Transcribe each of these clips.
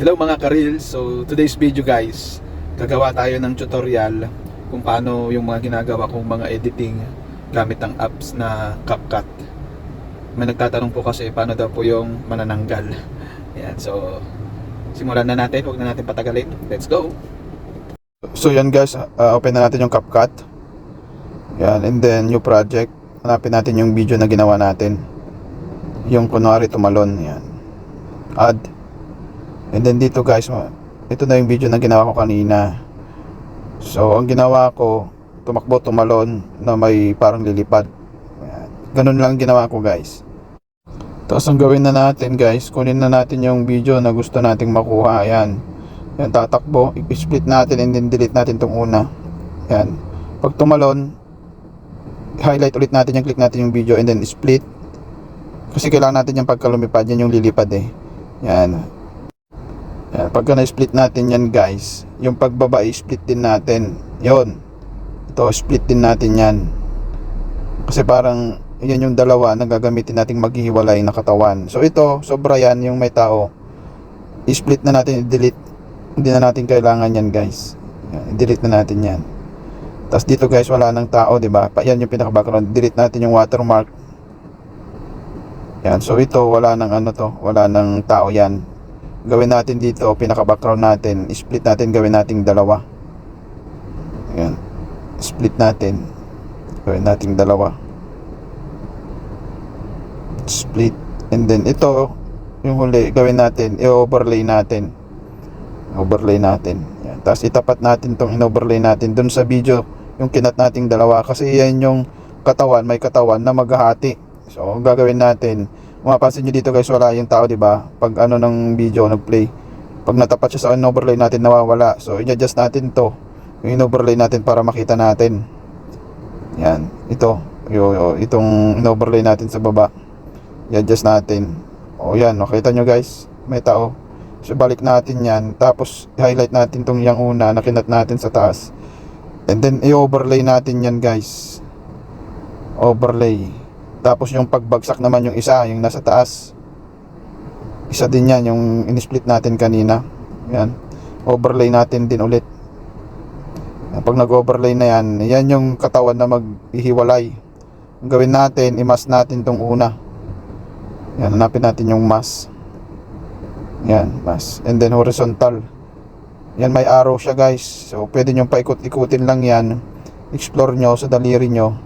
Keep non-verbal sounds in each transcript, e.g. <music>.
Hello mga karil, so today's video guys, gagawa tayo ng tutorial kung paano yung mga ginagawa kong mga editing gamit ang apps na CapCut. May nagtatanong po kasi paano daw po yung manananggal. Ayan, so simulan na natin, huwag na natin patagalin. Let's go! So yan guys, uh, open na natin yung CapCut. Yan, and then new project. Hanapin natin yung video na ginawa natin. Yung kunwari tumalon, yan. Add. And then dito guys, ito na yung video na ginawa ko kanina. So, ang ginawa ko, tumakbo, tumalon na may parang lilipad. Ganun lang ang ginawa ko guys. Tapos ang gawin na natin guys, kunin na natin yung video na gusto nating makuha. Ayan. Yan, tatakbo, i-split natin and then delete natin tong una. Ayan. Pag tumalon, highlight ulit natin yung click natin yung video and then split. Kasi kailangan natin yung pagka lumipad, yan yung lilipad eh. Yan. Pagka na-split natin yan guys, yung pagbaba i-split din natin. Yon. Ito, split din natin yan. Kasi parang yan yung dalawa na gagamitin nating maghihiwalay na katawan. So ito, sobra yan yung may tao. I-split na natin, i-delete. Hindi na natin kailangan yan guys. I-delete na natin yan. Tapos dito guys, wala nang tao, ba? Pa- Yan yung pinaka-background. Delete natin yung watermark. Yan, so ito wala nang ano to, wala nang tao yan. Gawin natin dito, pinaka-background natin, split natin, gawin nating dalawa. Yan. Split natin. Gawin nating dalawa. Split. And then ito, yung huli, gawin natin, i-overlay natin. Overlay natin. Yan. Tapos itapat natin tong in-overlay natin dun sa video, yung kinat nating dalawa. Kasi yan yung katawan, may katawan na maghahati. So, gagawin natin, mapapansin nyo dito guys, wala yung tao, di ba? Pag ano ng video, nag-play. Pag natapat siya sa in-overlay natin, nawawala. So, i-adjust natin to. Yung in-overlay natin para makita natin. Yan. Ito. Yo, yo, itong in-overlay natin sa baba. I-adjust natin. O yan, nakita nyo guys. May tao. So, balik natin yan. Tapos, highlight natin tong yung una na kinat natin sa taas. And then, i-overlay natin yan guys. Overlay. Tapos yung pagbagsak naman yung isa, yung nasa taas. Isa din yan, yung in-split natin kanina. Yan. Overlay natin din ulit. Pag nag-overlay na yan, yan yung katawan na maghihiwalay. Ang gawin natin, imas natin tong una. Yan, hanapin natin yung mask. Yan, mask. And then horizontal. Yan, may arrow siya guys. So, pwede nyo paikot-ikutin lang yan. Explore nyo sa daliri nyo.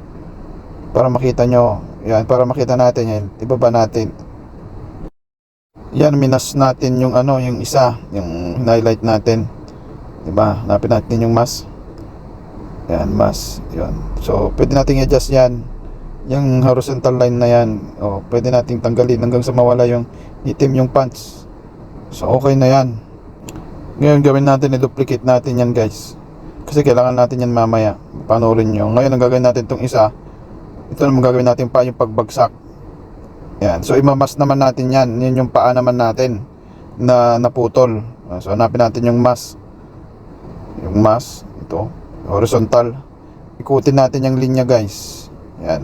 Para makita nyo. Yan, para makita natin yan. Ibaba natin. Yan, minas natin yung ano, yung isa. Yung highlight natin. Diba? Hanapin natin yung mask. Yan, mask. Yan. So, pwede nating i-adjust yan. Yung horizontal line na yan. O, pwede nating tanggalin hanggang sa mawala yung itim yung pants. So, okay na yan. Ngayon, gawin natin, i-duplicate natin yan guys. Kasi kailangan natin yan mamaya. Panoorin nyo. Ngayon, ang gagawin natin itong isa. Ito naman gagawin natin pa yung pagbagsak. Yan. So, imamas naman natin yan. Yan yung paa naman natin na naputol. So, hanapin natin yung mas. Yung mas. Ito. Horizontal. Ikutin natin yung linya guys. Yan.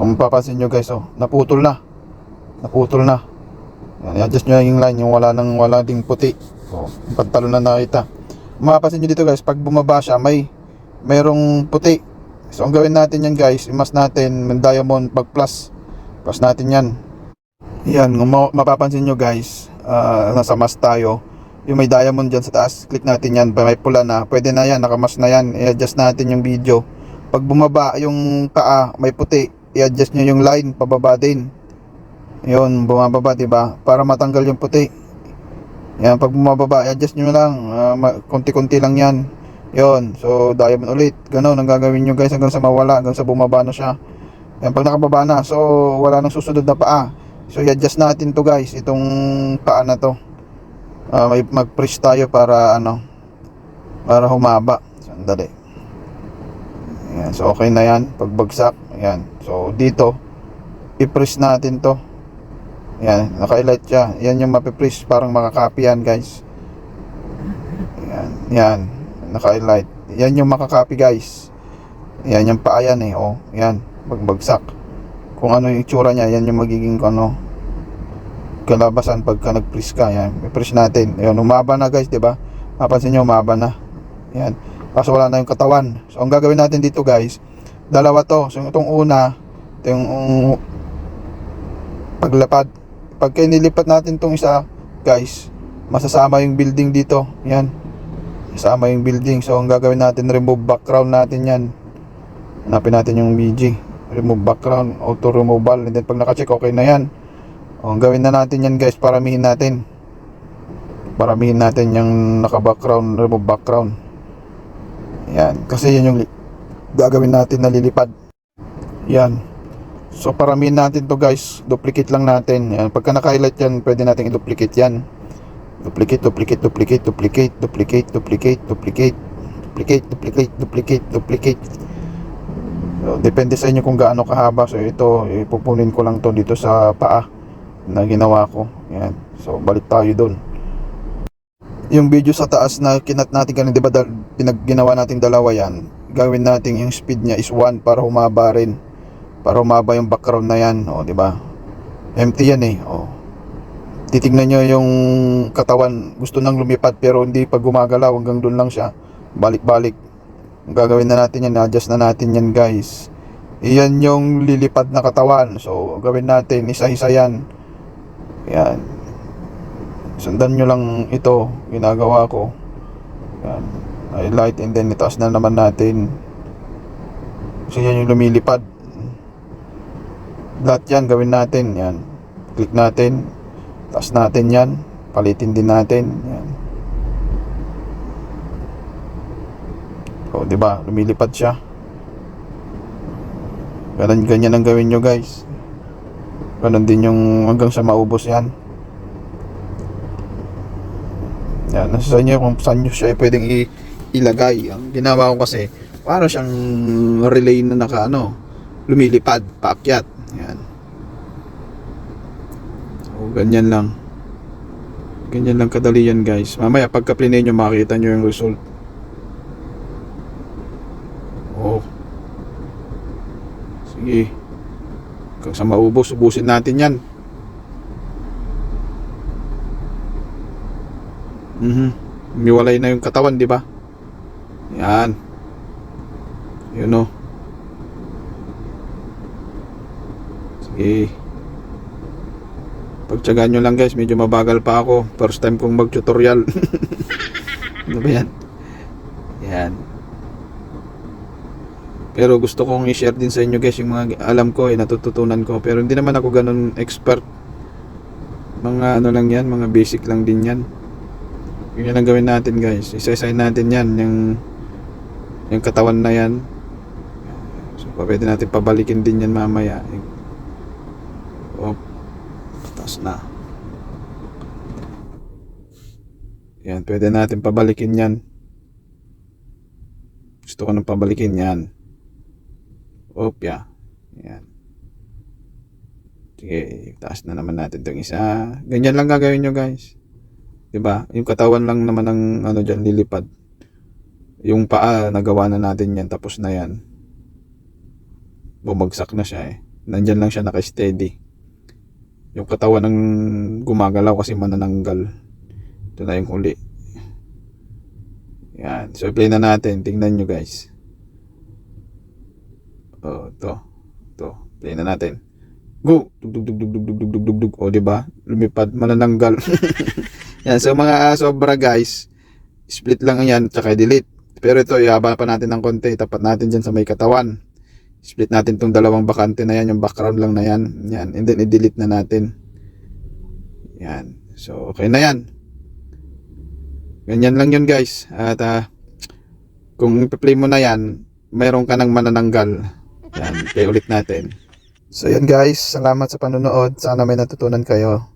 Kung mapapansin nyo guys, oh, naputol na. Naputol na. Yan. I-adjust nyo yung line. Yung wala nang wala ding puti. Oh, yung pantalo na nakita. Mapapansin nyo dito guys, pag bumaba siya, may merong puti. So, ang gawin natin yan guys, imas natin, ng diamond, pag plus. Plus natin yan. Yan, kung ma- mapapansin nyo guys, ah, nasa mas tayo. Yung may diamond dyan sa taas, click natin yan. May pula na, pwede na yan, nakamas na yan. I-adjust natin yung video. Pag bumaba yung paa, may puti, i-adjust nyo yung line, pababa din. Yun, bumababa, diba? Para matanggal yung puti. Yan, pag bumababa, i-adjust nyo lang. Ma- konti-konti lang yan. Yon, so diamond ulit. Ganon ang gagawin nyo guys hanggang sa mawala, hanggang sa bumaba na siya. Yan, pag nakababa na, so wala nang susunod na paa. So i-adjust natin to guys, itong paa na to. May mag-press tayo para ano, para humaba. Sandali. Yan, so okay na yan, pagbagsak. Yan, so dito, i-press natin to. Yan, naka-highlight siya. Yan yung mapipress, parang makakopy yan guys. Yan, yan naka-highlight. Yan yung makakopy guys. Yan yung paa yan eh. Oh, yan. Magbagsak. Kung ano yung itsura niya, yan yung magiging ano. kalabasan pagka nag-freeze ka. Yan, i-freeze natin. Ayun, umaba na guys, di ba? Mapansin nyo, umaba na. Yan. Kaso wala na yung katawan. So, ang gagawin natin dito guys, dalawa to. So, itong una, ito yung um, paglapad. Pagka nilipat natin itong isa, guys, masasama yung building dito. Yan. Masama yung building. So, ang gagawin natin, remove background natin yan. Hanapin natin yung BG. Remove background, auto removal. And then, pag nakacheck, okay na yan. O, ang gawin na natin yan, guys, paramihin natin. Paramihin natin yung naka-background, remove background. Yan. Kasi yan yung gagawin natin na lilipad. Yan. So paramihin natin to guys. Duplicate lang natin. Yan. Pagka naka-highlight yan, pwede natin i-duplicate yan. Duplicate, duplicate, duplicate, duplicate, duplicate, duplicate, duplicate, duplicate, duplicate, duplicate, duplicate. Depende sa inyo kung gaano kahaba. So ito, ipupunin ko lang to dito sa paa na ginawa ko. Yan. So balik tayo doon. Yung video sa taas na kinat natin kanina, di ba dal- pinag ginawa natin dalawa yan, gawin natin yung speed niya is 1 para humaba rin. Para humaba yung background na yan, o di ba? Empty yan eh, o. Titignan nyo yung katawan, gusto nang lumipad pero hindi pag gumagalaw, hanggang doon lang siya. Balik-balik. Gagawin na natin yan, adjust na natin yan guys. Iyan yung lilipad na katawan. So, gawin natin, isa-isa yan. Yan. Sundan nyo lang ito, ginagawa ko. Yan. Highlight and then itaas na naman natin. Kasi yan yung lumilipad. Lahat yan, gawin natin. Yan. Click natin. Taas natin yan. Palitin din natin. Yan. O, di ba? Lumilipad siya. Ganun, ganyan ang gawin nyo guys. Ganun din yung hanggang sa maubos yan. Yan, nasa sa inyo kung saan nyo siya pwedeng ilagay. Ang ginawa ko kasi, para siyang relay na naka ano, lumilipad, paakyat. Yan. So, ganyan lang. Ganyan lang kadali yan guys. Mamaya pagka plinay nyo makita nyo yung result. Oh. Sige. Hanggang sa maubos, ubusin natin yan. Mhm. Umiwalay na yung katawan, di ba? Yan. Yun o. Sige. Pagtsagaan nyo lang guys, medyo mabagal pa ako. First time kong mag-tutorial. <laughs> ano ba yan? Yan. Pero gusto kong i-share din sa inyo guys yung mga alam ko, eh, natututunan ko. Pero hindi naman ako ganun expert. Mga ano lang yan, mga basic lang din yan. Yun lang gawin natin guys. Isa-isahin natin yan. Yung, yung katawan na yan. So, pwede natin pabalikin din yan mamaya. Taas na. Yan, pwede natin pabalikin yan. Gusto ko nang pabalikin yan. Opya. Yan. Sige, taas na naman natin itong isa. Ganyan lang gagawin nyo guys. 'Di ba? Yung katawan lang naman ng ano diyan lilipad. Yung paa nagawa na natin 'yan tapos na 'yan. Bumagsak na siya eh. Nandiyan lang siya naka-steady. Yung katawan ng gumagalaw kasi manananggal. Ito na yung huli. Yan. So, play na natin. Tingnan nyo guys. Oh, to. To. Play na natin. Go! Dug dug dug dug dug dug dug dug dug dug. O, di ba? Lumipad, manananggal. <laughs> yan, so mga sobra guys, split lang yan, tsaka delete. Pero ito, ihaba pa natin ng konti. Tapat natin dyan sa may katawan. Split natin tong dalawang bakante na yan, yung background lang na yan. Yan, and then i-delete na natin. Yan. So, okay na yan. Ganyan lang yun guys. At ah, kung ipi-play mo na yan, mayroon ka ng manananggal. Yan, play ulit natin. So yan guys, salamat sa panonood. Sana may natutunan kayo.